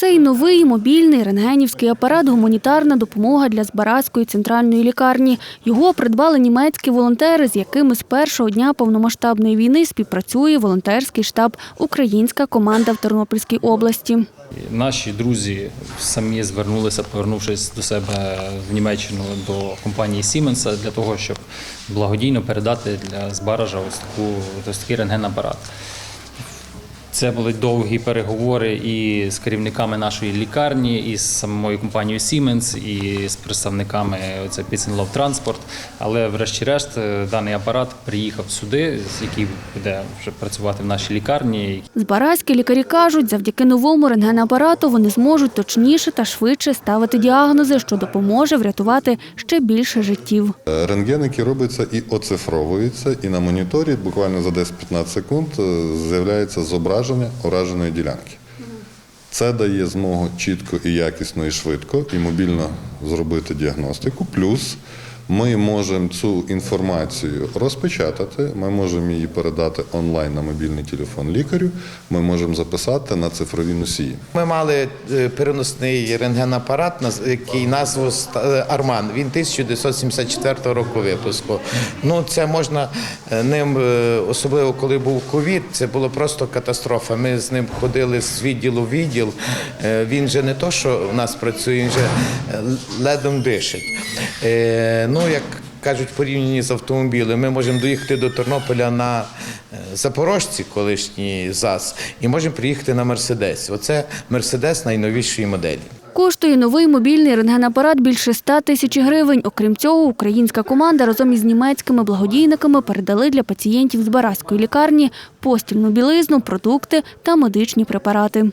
Цей новий мобільний рентгенівський апарат гуманітарна допомога для Збаразької центральної лікарні. Його придбали німецькі волонтери, з якими з першого дня повномасштабної війни співпрацює волонтерський штаб Українська команда в Тернопільській області. Наші друзі самі звернулися, повернувшись до себе в Німеччину до компанії Siemens для того, щоб благодійно передати для Збаража ось таку ось такий рентгенапарат. Це були довгі переговори і з керівниками нашої лікарні, і з самою компанією Siemens, і з представниками це Love Transport. Але врешті-решт е, даний апарат приїхав сюди, з який буде вже працювати в нашій лікарні. З Збаразькі лікарі кажуть, завдяки новому рентгенапарату вони зможуть точніше та швидше ставити діагнози, що допоможе врятувати ще більше життів. Е, Рентген, який робиться і оцифровується, і на моніторі буквально за 10-15 секунд е, з'являється зображення ураженої ділянки. Це дає змогу чітко і якісно, і швидко, і мобільно зробити діагностику. Плюс ми можемо цю інформацію розпечатати, ми можемо її передати онлайн на мобільний телефон лікарю, ми можемо записати на цифрові носії. Ми мали е, переносний рентгенапарат, який назву е, Арман. Він 1974 року випуску. Ну це можна е, ним, особливо коли був ковід, це було просто катастрофа. Ми з ним ходили з відділу в відділ. Е, Він же не то, що в нас працює, він же е, ледом дишить. Е, Ну як кажуть, в порівнянні з автомобілем, ми можемо доїхати до Тернополя на Запорожці, колишній ЗАЗ, і можемо приїхати на Мерседесі. Оце Мерседес найновішої моделі. Коштує новий мобільний рентгенапарат більше 100 тисяч гривень. Окрім цього, українська команда разом із німецькими благодійниками передали для пацієнтів з Бараської лікарні постільну білизну, продукти та медичні препарати.